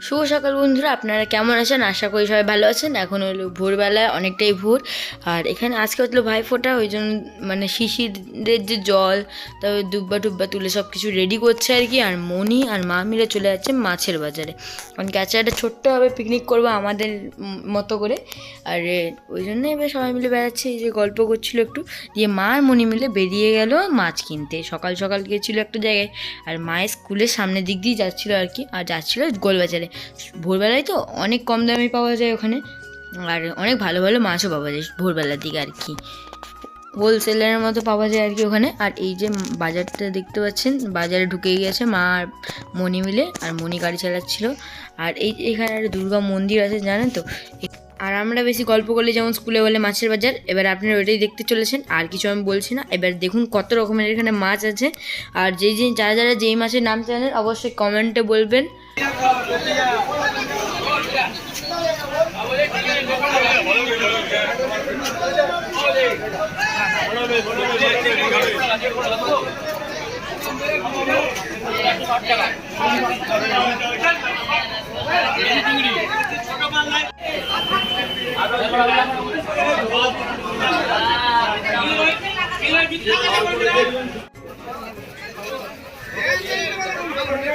শুভ সকাল বন্ধুরা, আপনারা কেমন আছেন? আশা করি সবাই ভালো আছেন। এখন হলো ভোরবেলায় অনেকটাই ভোর। আর এখানে আজকে হচ্ছিল ভাইফোঁটা, ওই জন্য মানে শিশিরের যে জল, তারপরে দুব্বা টুব্বা তুলে সব কিছু রেডি করছে আর কি। আর মনি আর মা মিলে চলে যাচ্ছে মাছের বাজারে। কারণ ক্যাচে একটা ছোট্টভাবে পিকনিক করব আমাদের মতো করে। আর ওই জন্য এবার সবাই মিলে বেড়াচ্ছে, এই যে গল্প করছিল একটু। দিয়ে মা আর মনি মিলে বেরিয়ে গেল মাছ কিনতে। সকাল সকাল গিয়েছিল একটা জায়গায়। আর মায়ের স্কুলের সামনের দিক দিয়ে যাচ্ছিল আর কি। আর যাচ্ছিল গোলবাজারে। ভোরবেলায় তো অনেক কম দামে পাওয়া যায় ওখানে। আর অনেক ভালো ভালো মাছও পাওয়া যায় ভোরবেলার দিকে আর কি। হোলসেলারের মতো পাওয়া যায় আর কি ওখানে। আর এই যে বাজারটা দেখতে পাচ্ছেন, বাজারে ঢুকে গিয়েছে মা আর মণি মিলে, আর মণি গাড়ি চালাচ্ছিল। আর এই এখানে একটা দুর্গা মন্দির আছে, জানেন তো? আর আমরা বেশি গল্প করলে যেমন স্কুলে বলে মাছের বাজার, এবার আপনারা ওইটাই দেখতে চলেছেন, আর কিছু আমি বলছি না। এবার দেখুন কত রকমের এখানে মাছ আছে। আর যেই যে যারা যারা যেই মাছের নাম জানেন, অবশ্যই কমেন্টে বলবেন। আর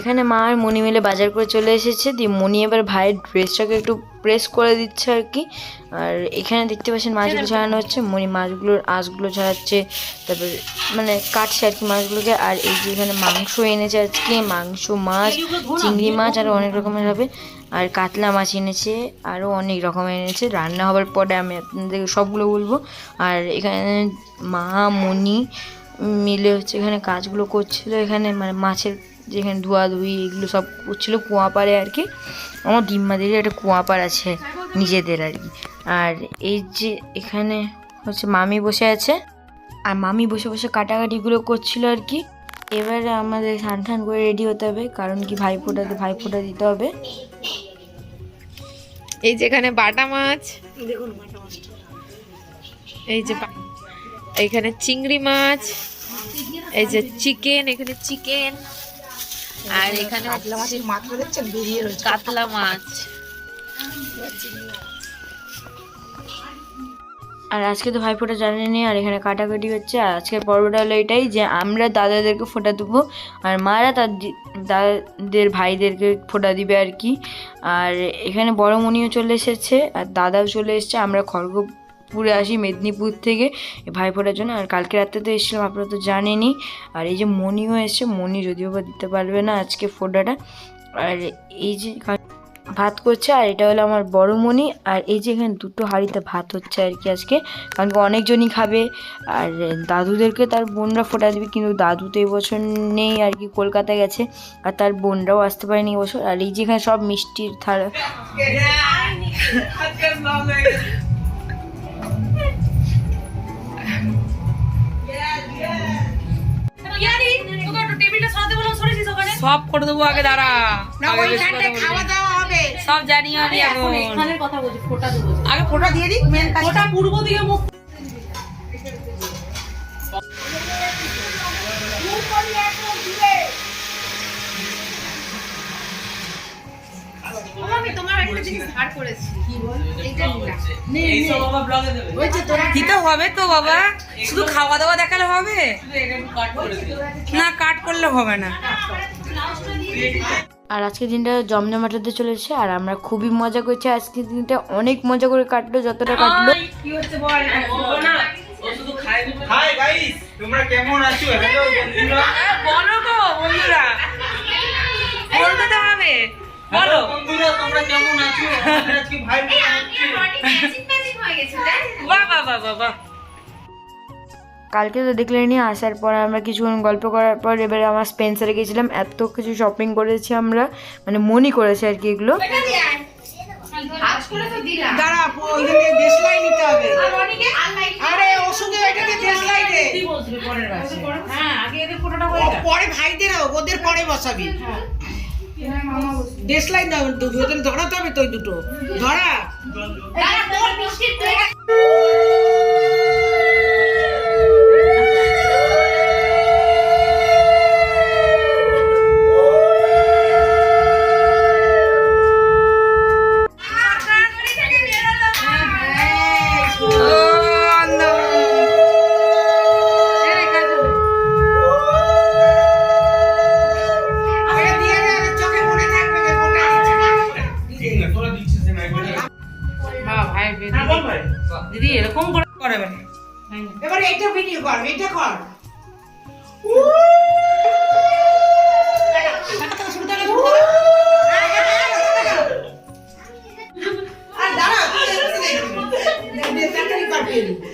এখানে মা আর মণি মিলে বাজার করে চলে এসেছে। দিয়ে মণি এবার ভাইয়ের ড্রেসটাকে একটু প্রেস করে দিচ্ছে আর কি। আর এখানে দেখতে পাচ্ছেন মাছগুলো ছাড়ানো হচ্ছে। মণি মাছগুলোর আঁশগুলো ছাড়াচ্ছে। তারপরে মানে কাটছে আর কি মাছগুলোকে। আর এই যে এখানে মাংস এনেছে আজকে, মাংস, মাছ, চিংড়ি মাছ আরও অনেক রকমের হবে। আর কাতলা মাছ এনেছে আরও অনেক রকমের এনেছে। রান্না হবার পরে আমি আপনাদের সবগুলো বলব। আর এখানে মা মণি মিলে হচ্ছে এখানে কাজগুলো করছিল। এখানে মানে মাছের যেখানে ধোয়াধুয়ি এগুলো সব করছিল কুয়াপাড়ে আর কি। আমার ডিম্মাদেরই একটা কুয়াপাড় আছে নিজেদের আর কি। আর এই যে এখানে হচ্ছে মামি বসে আছে। আর মামি বসে বসে কাটাকাটিগুলো করছিল আর কি। এবারে আমাদের ঠান ঠান করে রেডি হতে হবে, কারণ কি ভাইফোঁটাতে ভাইফোঁটা দিতে হবে। এই যেখানে বাটা মাছ। এই যে এইখানে চিংড়ি মাছ। এই যে চিকেন, এখানে চিকেন। আর এখানে হচ্ছে কাতলা মাছ। আর আজকে তো ভাইফোঁটা জানেনি আর এখানে কাটাকাটি হচ্ছে। আর আজকের পর্বটা হলো এটাই যে আমরা দাদাদেরকে ফোঁটা দেবো আর মারা তার দি- দাদাদের ভাইদেরকে ফোঁটা দিবে আর কি। আর এখানে বড় মনিও চলে এসেছে আর দাদাও চলে এসেছে আমরা খড়গপুরে আসি মেদিনীপুর থেকে ভাইফোঁটার জন্য। আর কালকে রাত্রে তো এসেছিলাম, আপনারা তো জানেনই। আর এই যে মনিও এসছে মনি যদিও বা দিতে পারবে না আজকে ফোটাটা। আর এই যে ভাত করছে, আর এটা হলো আমার বড় মনি আর এই যে এখানে দুটো হাঁড়িতে ভাত হচ্ছে আর কি আজকে। কারণ কি অনেকজনই খাবে। আর দাদুদেরকে তার বোনরা ফোটা দিবে, কিন্তু দাদু তো এবছর নেই আর কি কলকাতা গেছে। আর তার বোনরাও আসতে পারেনি এবছর। আর এই যেখানে সব মিষ্টির থালা সব করে দেবো আগে দাঁড়া। সব জানি আমি আগে ফোটা দিয়ে দিক মেন ফোটা পূর্ব দিকে মুখ দিতে হবে তো বাবা। শুধু খাওয়া দাওয়া দেখালে হবে? না কাট করলে হবে না। আর আজকের দিনটা জমজমাটাতে চলেছে আর আমরা খুবই মজা করছি। আজকের দিনটা অনেক মজা করে কাটলো যতটা কাটলো। হাই গাইস তোমরা কেমন আছো? হ্যালো বন্ধুরা। বলো তো বন্ধুরা। বলতে তো হবে। বলো। বন্ধুরা তোমরা কেমন আছো? আজকে ভাই বাহ বাহ বাহ বাহ বাহ। কালকে তো দেখলে দেখলেনি আসার পর আমরা কিছুক্ষণ গল্প করার পর এবারে আমার স্পেন্সারে গেছিলাম এত কিছু শপিং করেছি আমরা মানে মনি করেছে আর কি এগুলো। হ্যাঁ পরে ভাইদের ওদের পরে বসাবি। দেশলাই দাও দুটো তাহলে ধরাতে হবে তো দুটো। ধরা। তাড়াতাড়ি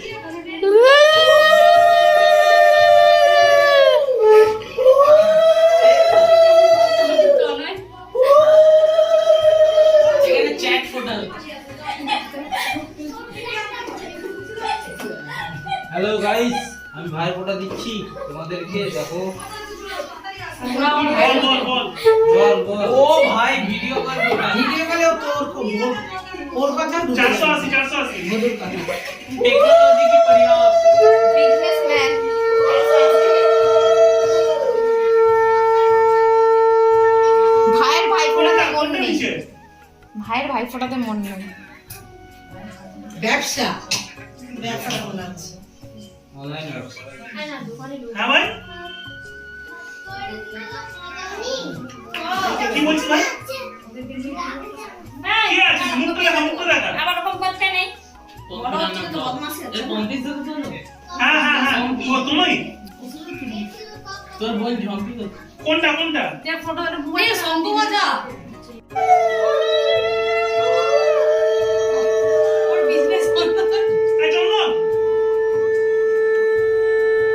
কি প্রয়োগ বিজনেসম্যান ভাইয়ের ভাই ফোটাতে মন নেই। ভাইয়ের ভাই ফোটাতে মন নেই। ব্যবসা। ব্যবসা বলা আছে? অনলাইন ব্যবসা। হ্যাঁ ভাই। কি বলছিস ভাই? কি আছে মুখটা তোর বোন ঝম্পি কোনটা কোনটা? এই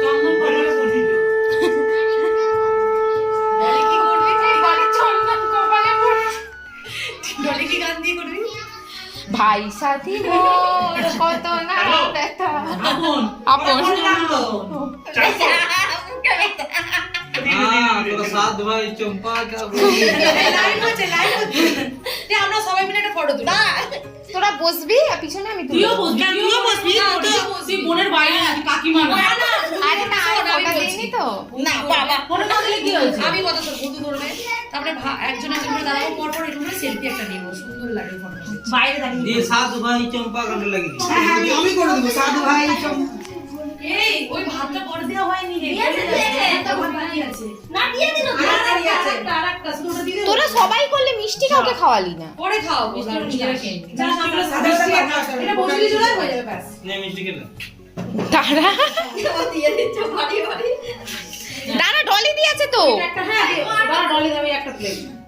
চন্দন চন্দন বলছি ভাই সাথী মোর কত না ব্যথা। আপন। চারশো হ্যাঁ তোর বসবি আর পিছনে আমি তুই আরে না আমি ফোটা দিইনি তো। আমি কথা তোর বন্ধু ধরবে। তারপরে একজন একজন করে দাঁড়াবো পর পর এরকম সেলফি একটা নিবো সুন্দর লাগে ফটো বাইরে দাঁড়িয়ে দিয়ে সাত ভাই চম্পা কাটে লাগি আমি আমি করে দেবো সাধু ভাই চম- এই ওই ভাতটা পরে দেওয়া হয়নি। রে একটা ভাত বাকি আছে। না দিয়ে দিল তাড়াতাড়ি আছে। আরেকটা শুধু ওটা দিয়ে দে। তোরা সবাই করলে মিষ্টি কাউকে খাওয়ালি না। পরে খাও মিষ্টি নিজেরা খেয়ে যা, যা, যা, সাদা সাদা খাওয়া এটা বসিয়ে চলে হয়ে যাবে ব্যাস। নে মিষ্টি কেন দাঁড়া। দাঁড়া ডলি দিয়েছে তো।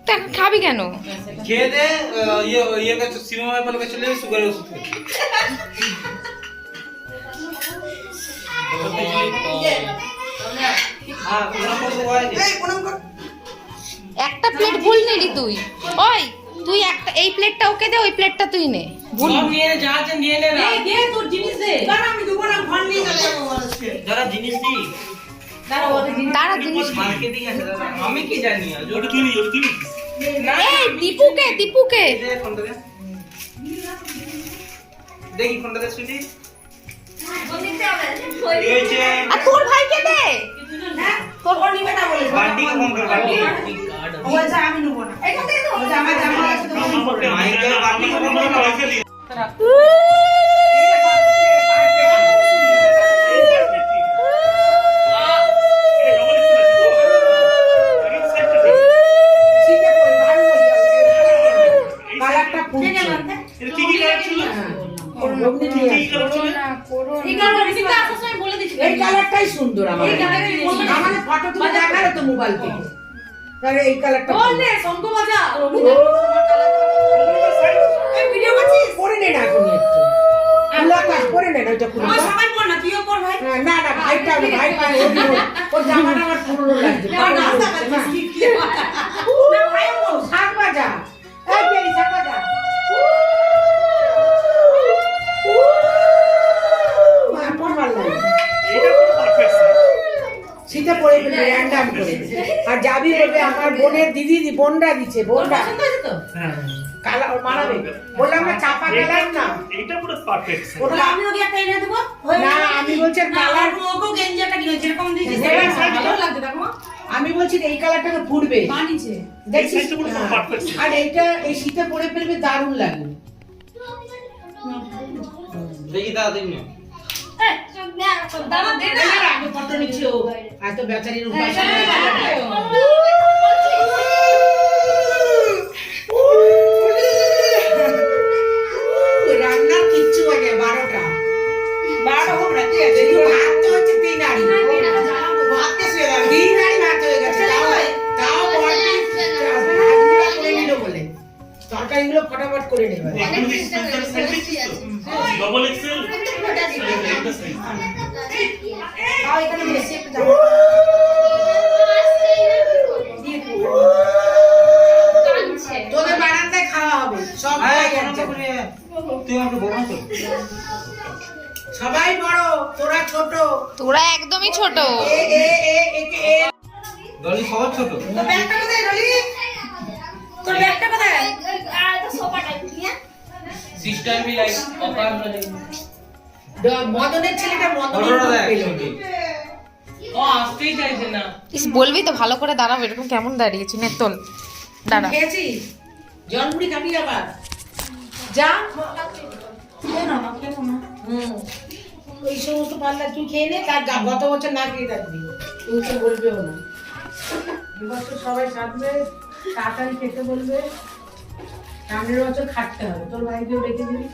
তা খাবি কেন? খেয়ে দে ইয়ে ইয়ে কাছে সিনেমা পাল কাছে চলে সুগারের ওষুধ খেয়ে। হ্যাঁ একটা প্লেট ভুল নিলি তুই। ওই তুই একটা এই প্লেটটা ওকে দে ওই প্লেটটা তুই নে। ভুল। এই দে তোর জিনিস দে। দাঁড়া আমি দুপুর ঘর নিয়ে যাব মানুষকে। যারা জিনিস দিই দাঁড়া জিনিস তারা জিনিস মার্কেটিং আছে আমি কি জানি আজ ওটা তুই ওটা তুই এই দীপুকে দীপুকে। দে ফোনটা দে। দেখি ফোনটা দে আর তোর ভাইকে দে। তোর ও নিবে বলে। ফোন কর ও বলছে আমি নেব না। আমার জামা আছে তো মাইকে পয়সা এই কালারটাই সুন্দর আমার এই আমাদের। ফটো তুলে দেখাল তো মোবাইল থেকে। তাহলে এই কালারটা বল রে শঙ্খ বাজা এই ভিডিও করছিস? পরে নে না এখন একটু। মুলাকাশ পরে নে। না ওইটা পুরো সবাই পড় না তুইও পড় ভাই। হ্যাঁ, না না ভাইটা ভাই ভাই ওর ওর জামাটা আমার পুরো লাগছে। বোনের দিদি দি- বোনরা দিচ্ছে বোনরা পছন্দ হয়েছে তো? কালার মারাবে। বললাম না চাপা কালার না। এটা পুরো পারফেক্ট ওটা আমি ওকে একটা এনে দেবো? না আমি বলছি কালার একটা দিয়েছি, হ্যাঁ, হ্যাঁ, ভালো হ্যাঁ। দেখো। আমি বলছি এই কালারটাকে ফুটবে। দেখছিস। আর এইটা এই শীতে পরে ফেলবে দারুণ লাগবে দেখি দাদা দেখি এই, দাদা, দে না। আগে কত নিচ্ছে ও। এত বেচারির হ্যাঁ, উপাস এটা নিয়ে যাবে। রান্নার কিচ্ছু হয় বারোটা বারোটা হোক না ঠিক আছে ভাত তো হচ্ছে তিন আড়ি ভাতকে শুয়ে গেল তিন আড়ি ভাত হয়ে গেছে তাও তাও বড়টি ভাতগুলো করে নিল বলে তরকারিগুলো ফটাফট করে নেবে ডবল এক্সেল সবাই বড় তোরা ছোট। তোরা একদমই ছোট। এ এ এ এ এ। দলি সবার ছোট। তোর ব্যাগটা কোথায় তোর ব্যাগটা কোথায়? সিস্টার বি লাইক দ- মদনের ছেলেটা মদনের বড়রা দেখ পেল। ও আসতেই চাইছে না। ইস, বলবি তো ভালো করে দাঁড়াবো এরকম কেমন দাঁড়িয়েছি? নে তোল দাঁড়া। খেয়েছিস জল খাবি আবার যা। না, না। হুম এই সমস্ত পাল্লা তুই খেয়ে নে, তার গত বছর না খেয়ে থাকবি। তুই তো বলবেও না। এবছর সবাই সাথবে তাড়াতাড়ি খেতে বলবে। সামনের বছর খাটতে হবে। তোর ভাইকেও রেখে দিবি।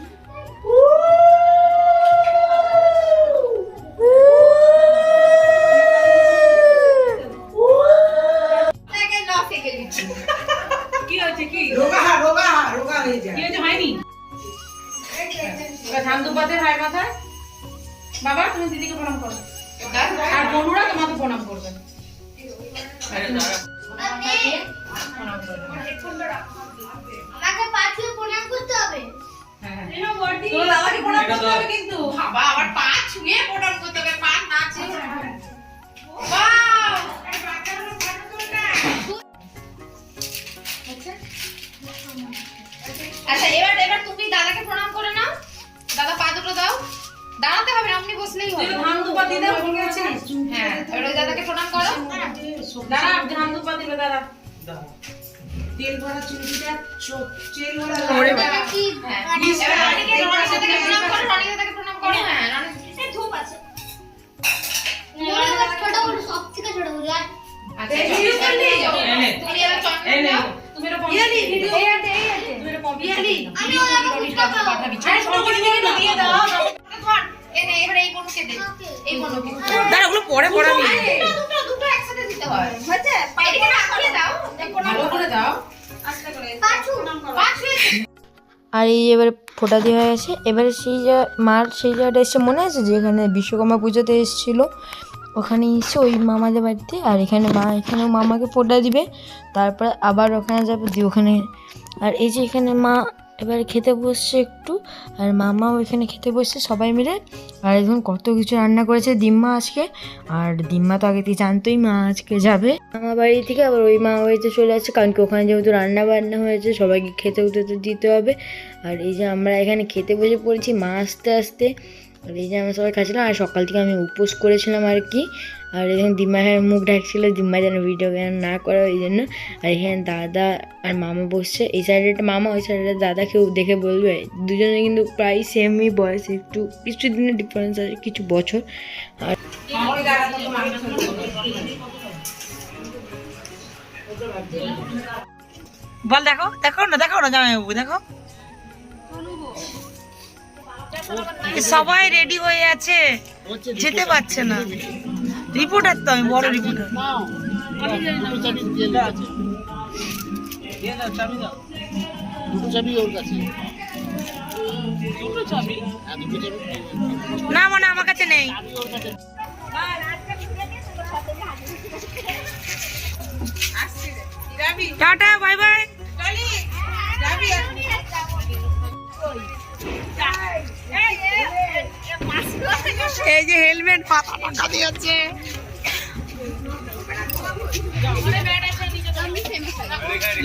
তুমি দিদিকে প্রণাম করো। আর বনুরা তোমাকে প্রণাম করবে। দিতে ভুলে গেছিস হ্যাঁ এবার দাদাকে প্রণাম করো। দাঁড়া। ধান দুপা দিবে দাঁড়া। তেল ভরা চুড়িটা তেল ভরা ওরে বাবা। কি হ্যাঁ। রনিকে রনি দাদাকে প্রণাম করো রনি দাদাকে প্রণাম করো। হ্যাঁ রনি ধূপ আছে। ছোট ছোট বড় আর আচ্ছা আমি ওলাকে ফুচকা খাব পাঠাবি। আরে সঙ্গে দিয়ে দাও। এই দাঁড়া ওগুলো পরে পড়াবি। দুটো দুটো দুটো একসাথে দিতে হয়। হয়েছে? এদিকে রাখিয়ে দাও। ভালো করে। দাও। আস্তে করে পাঁচু পাঁচ আর এই এবারে ফোটা দেওয়া হয়ে গেছে। এবারে সেই জায়গা মার সেই জায়গাটা এসে মনে আছে যেখানে বিশ্বকর্মা পুজোতে এসেছিল? ওখানে এসে ওই মামাদের বাড়িতে আর এখানে মা এখানে মামাকে ফোটা দিবে। তারপর আবার ওখানে যাবে দিয়ে ওখানে। আর এই যে এখানে মা এবারে খেতে বসছে একটু, আর মামাও এখানে খেতে বসছে সবাই মিলে। আর এখন কত কিছু রান্না করেছে দিম্মা আজকে। আর দিম্মা তো আগে থেকে জানতোই মা আজকে যাবে। মামা বাড়ি থেকে আবার ওই মামা বাড়িতে চলে আসছে, কারণ কি ওখানে যেহেতু রান্না বান্না হয়েছে, সবাইকে খেতে উঠে দিতে হবে। আর এই যে আমরা এখানে খেতে বসে পড়েছি মা আস্তে আস্তে। আর এই যে আমরা সবাই খাচ্ছিলাম, আর সকাল থেকে আমি উপোস করেছিলাম আর কি। আর এখানে দিম্মা এখানে মুখ ঢাকছিল দিম্মা যেন ভিডিও কেন না করে, ওই জন্য। আর এখানে দাদা আর মামা বসছে। এই সাইডে একটা মামা, ওই সাইডে দাদা কেউ দেখে বলবে। দুজনে কিন্তু প্রায় সেমই বয়স, একটু কিছু দিনের ডিফারেন্স আছে, কিছু বছর। আর বল, দেখো দেখো না দেখো না, জামাইবাবু, দেখো। সবাই রেডি হয়ে আছে। যেতে পারছে না। রিপোর্টার তো আমি বড় রিপোর্টার না মানে আমার কাছে নেই। টাটা বাই বাই এই যে হেলমেট মাথা টাকা দিয়েছে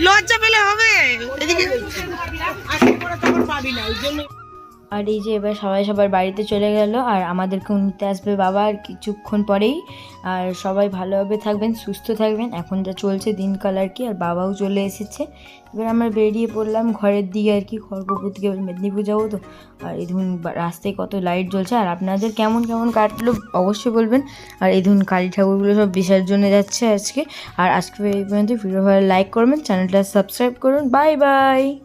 লজ্জা পেলে হবে। এদিকে পাবি না ওই জন্য আর এই যে এবার সবাই সবার বাড়িতে চলে গেল, আর আমাদেরকেও নিতে আসবে বাবা আর কিছুক্ষণ পরেই। আর সবাই ভালোভাবে থাকবেন, সুস্থ থাকবেন। এখন যা চলছে দিনকাল আর কি, আর বাবাও চলে এসেছে। এবার আমরা বেরিয়ে পড়লাম ঘরের দিকে আর কি, খড়গপুর থেকে মেদিনীপুর যাব তো। আর এই ধরুন রাস্তায় কত লাইট জ্বলছে, আর আপনাদের কেমন কেমন কাটলো অবশ্যই বলবেন। আর এই ধরুন কালী ঠাকুরগুলো সব বিসর্জনে যাচ্ছে আজকে। আর আজকে এই পর্যন্ত ভিডিও ভালো লাইক করবেন চ্যানেলটা সাবস্ক্রাইব করুন। Bye bye